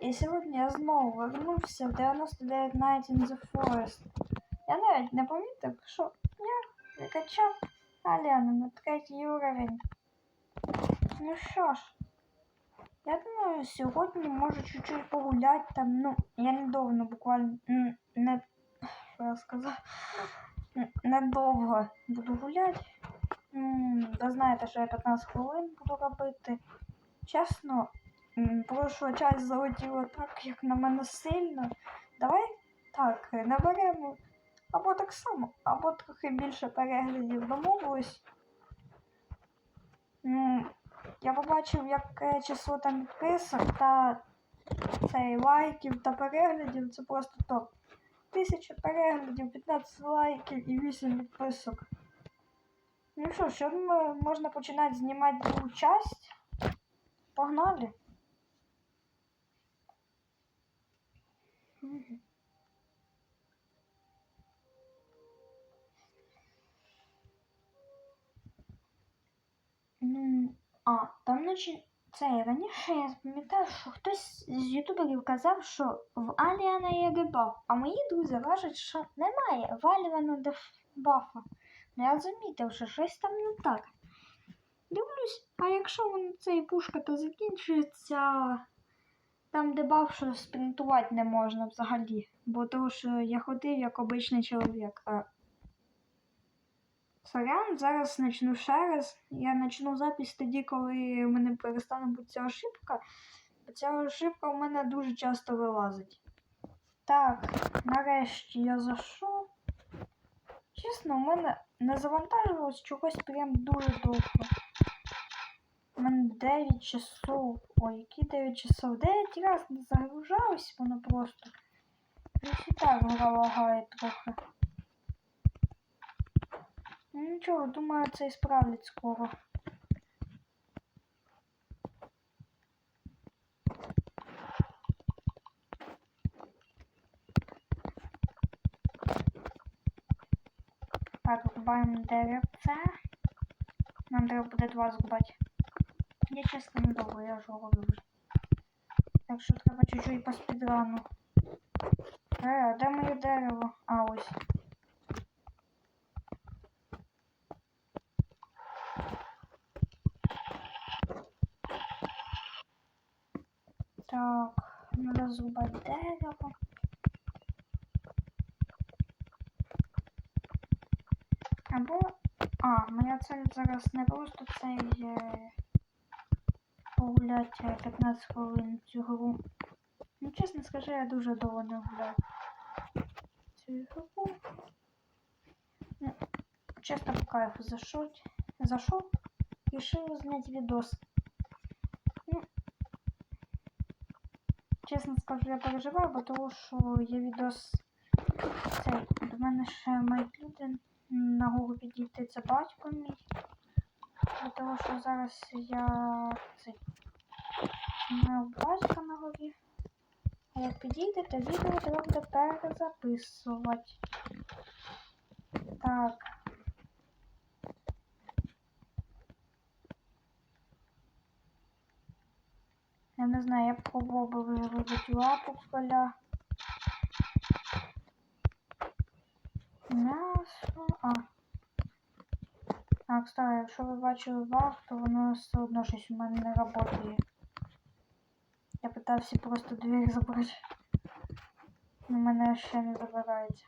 І сьогодні я знову вернувся в 99 Night in the Forest. Я навіть не помітив, що я викачав Аліану на третій уровень. Ну що ж, я думаю, сьогодні можу чуть-чуть погуляти там. Ну, я недовго, буквально м, не що я сказав. Недовго буду гуляти. Ви знаєте, що я 15 хвилин буду робити. Чесно, м, прошло час залетіло так, як на мене сильно. Давай так, е, наберемо або так само, або трохи більше переглядів домовились. М, Я побачив, яке число там підписок та цей лайків та переглядів. Це просто топ. Тисяча переглядів, 15 лайків і 8 підписок. Ну що думаю, можна починати знімати другу часть. Погнали. Ну, а, там наче це раніше я пам'ятаю, що хтось з ютуберів казав, що в Аліана є дебаф, а мої друзі кажуть, що немає в Аліана дебафа. Ну я замітив, що щось там не так. Дивлюсь, а якщо вон цей пушка то закінчується, там дебаф, що спринтувати не можна взагалі. Бо того, що я ходив як обичний чоловік. А... Сорян, зараз почну ще раз. Я почну запись тоді, коли в мене перестане бути ця ошибка. Бо ця ошибка у мене дуже часто вилазить. Так, нарешті я зайшов. Чесно, у мене не завантажувалось чогось прям дуже довго. У мене 9 часов. Ой, які 9 часов? 9 разів не загружалось воно просто. Ось і так гра лагає трохи. Ну нічого, думаю, це і справлять скоро. Так, рубаємо деревце. Нам треба буде два зрубати. Я чесно не довго, я вже вже. Так що треба чуть-чуть по спідрану. Е, а де моє дерево? А, ось. Так, надо зрубати дерево. Або... А, моя цель зараз не просто цей е, 15 хвилин цю гру. Ну, чесно скажу, я дуже довго не гуляю. Цю гру. Ну, чесно по кайфу зайшов. Зайшов, решил зняти відос. Ну, чесно скажу, я переживаю, бо того, що є відос цей. До мене ще мають люди на голову підійти. Це батько мій. Для того, що зараз я цей маю батька на голові. Як підійдете, відео треба буде перезаписувати. Так. Я не знаю, я б пробував би лапу в поля. М'ясо. А. А, кстати, якщо ви бачили вах, то воно все одно щось у мене не працює. Я питався просто двері забрати. У мене ще не забирається.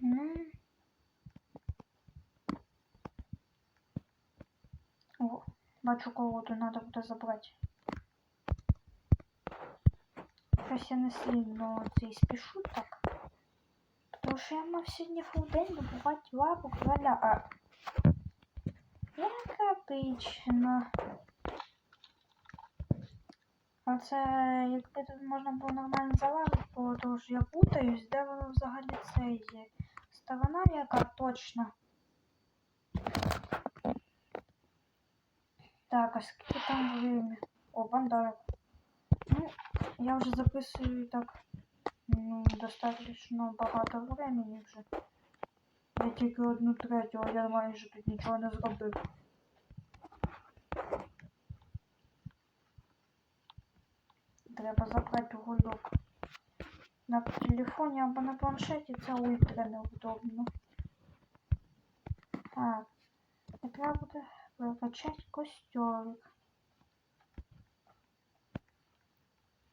Ну. О, бачу колоду, надо буде забрати. Щось я не сильно цей спішу так. Тому що я мав сьогодні фул день добувати лапу короля, а як обично. А це якби тут можна було нормально залазити, бо тому що я путаюсь, де воно взагалі це є. Сторона яка точно. Так, а скільки там время? О, бандерик. Ну, я вже записую так ну, достатньо багато времени вже. Я тільки одну третю, а я майже тут нічого не зробив. Треба забрати гульок. На телефоні або на планшеті це ультра неудобно. Так. Треба буде прокачати костюрик.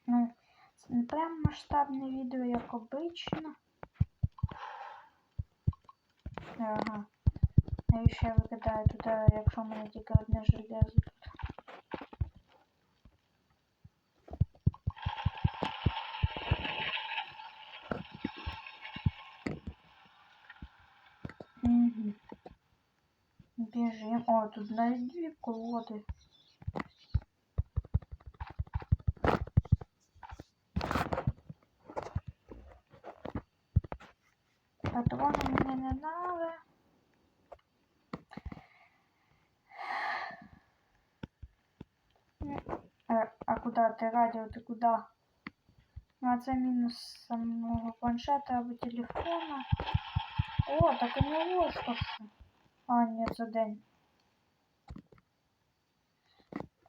Ну, це не прям масштабне відео, як обично. Ага. Навіщо я викидаю туди, якщо в мене тільки одне железо Угу. Біжим. О, тут навіть дві колоди. Патроны мне не надо. Э, а куда ты, радио, ты куда? Ну, а це мінус самого планшета або телефона. О, так і не ложка. А, ні, це день.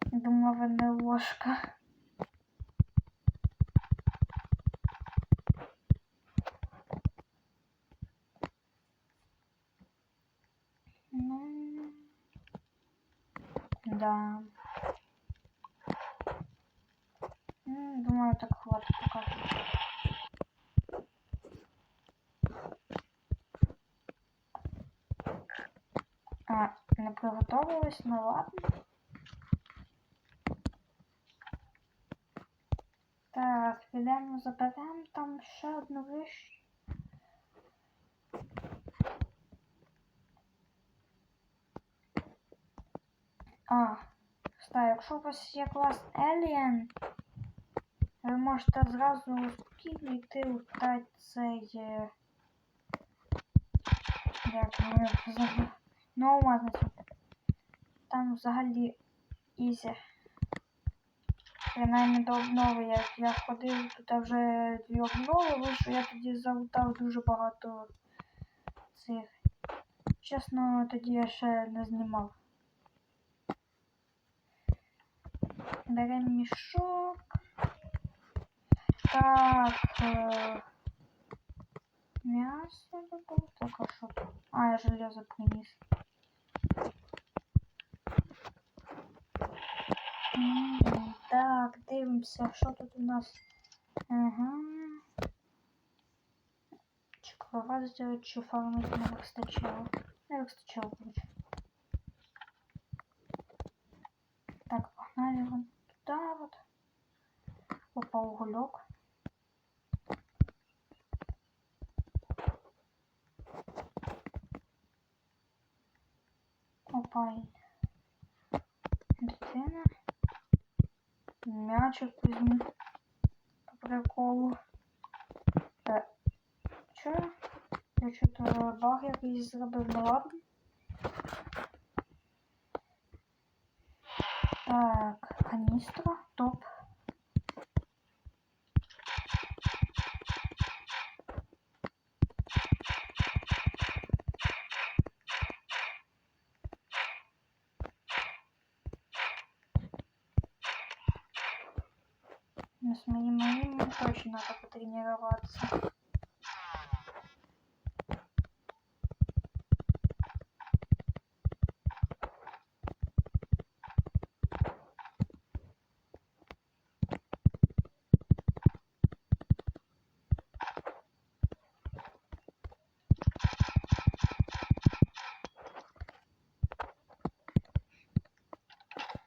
Думала, не ложка. Ну, да. Думаю, так хватит пока. приготовилась, ну ладно. Так, підемо заберемо там ще одну вещь. А, кстати, якщо у вас є клас Alien, ви можете зразу спокійно йти в та- цей. е, Як ми взагалі. Ну, ладно, це- там взагалі ізі. Принаймні до обнови, як я ходив, тут вже дві обнови вийшло, я тоді залутав дуже багато цих. Чесно, тоді я ще не знімав. Беремо мішок. Так. Е... М'ясо забув. Так, а що тут? А, я железо приніс. Так, дивимося, що тут у нас. Ага. Чи кровать сделать, чи фармить не вистачало. Не вистачало, короче. Так, погнали вон туда вот. Опа, уголек. Опа, дитина. Мячик возьму. По приколу. Е, чо? Я что-то баг якийсь зробив, ну ладно. Так, каністра, топ. Ну, с моим моим точно надо потренироваться.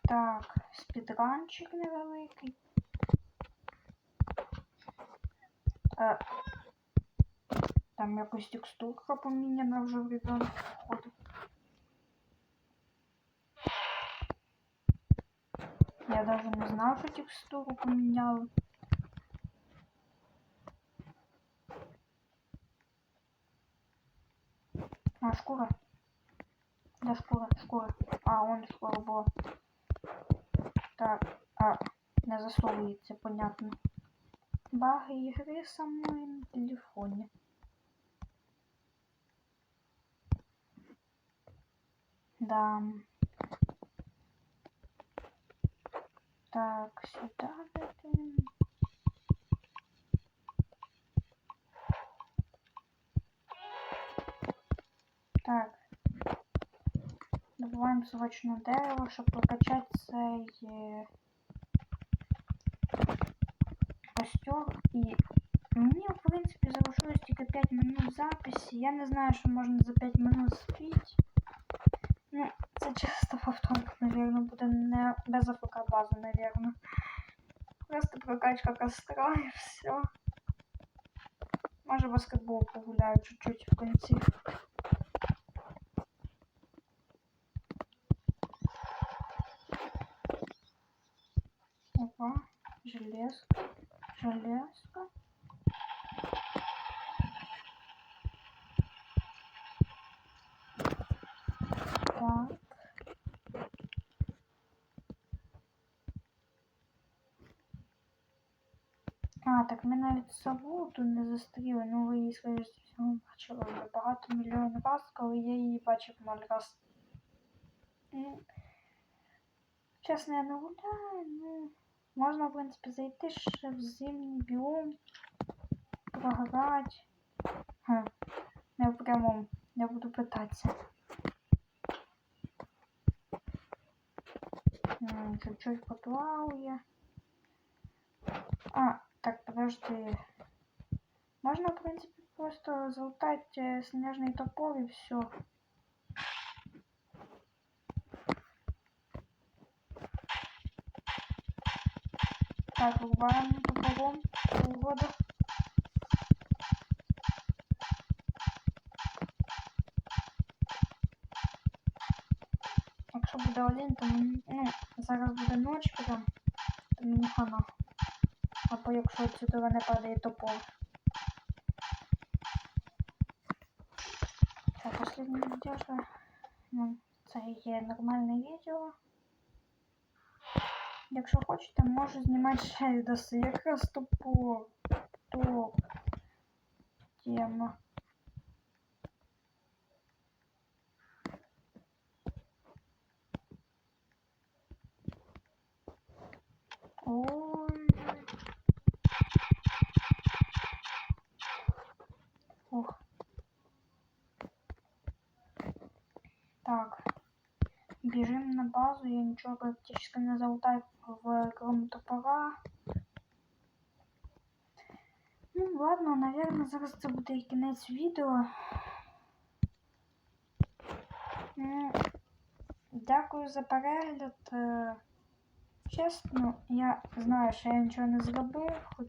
Так, спідранчик невеликий. Е, там якось текстурка поміняна вже в ребенка входить. Я даже не знав, що текстуру поміняли. А, шкура. Да, шкура, шкура. А, он шкура була. Так, а, не засовується, понятно. Баги ігри самої на телефоні. Да. Так, сюда дадим. Так. Добуваємо срочно дерево, щоб прокачати цей е, костер. І мені, в принципі, залишилось тільки 5 минут записі. Я не знаю, що можна за 5 минут спіти. Ну, це чисто повторка, наверное, буде не без АФК базу, наверное. Просто прокачка костра і все. Може баскетбол погуляю чуть-чуть в кінці. Опа, железка, железка. Так. А, так ми навіть сову тут не зустріли, ну ви її, скоріш за всього, бачили вже багато мільйонів раз, коли я її бачив ноль раз. Ну, чесно, я не гуляю, ну, Можна, в принципі, зайти ще в зимній біом, програти. Ха, не в прямому, я буду питатися. Чуть-чуть поплаваю. А, так, подожди. Можно, в принципе, просто залутать э, снежный топор и все. Так, рубаем топором полгода. Якщо буде один, то ну, зараз буде ніч прям, то мені хана. Або якщо сюди не падає топор. Так, останнє відео, ну, це є нормальне відео. Якщо хочете, можу знімати ще відоси. Якраз топор. Топ. Тема. Ой. Ух. Так. Бежим на базу. Я ничего практически не залутаю в кроме топора. Ну ладно, наверное, зараз це буде і кінець відео. Ну, Дякую за перегляд. Е, Чесно, я знаю, що я нічого не зробив, хоч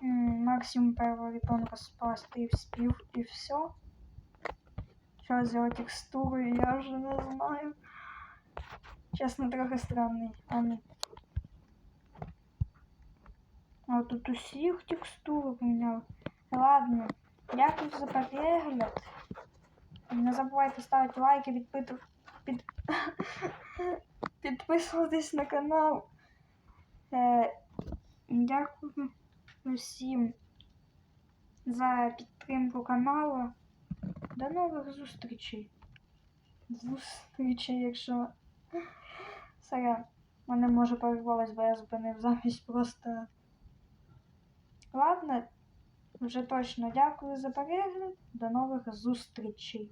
максимум першого ребенка спасти і вспів і все. Що зробити текстуру, я вже не знаю. Чесно, трохи странний. А ну. А тут усіх текстуру поміняв. Ладно, дякую за перегляд. Не забувайте ставити лайки, підпиту... під... підписуватись на канал. Е, дякую всім за підтримку каналу. До нових зустрічей. Зустрічей, якщо. Сорян, мене може порвалось, бо я зупинив замість просто. Ладно, вже точно дякую за перегляд. До нових зустрічей.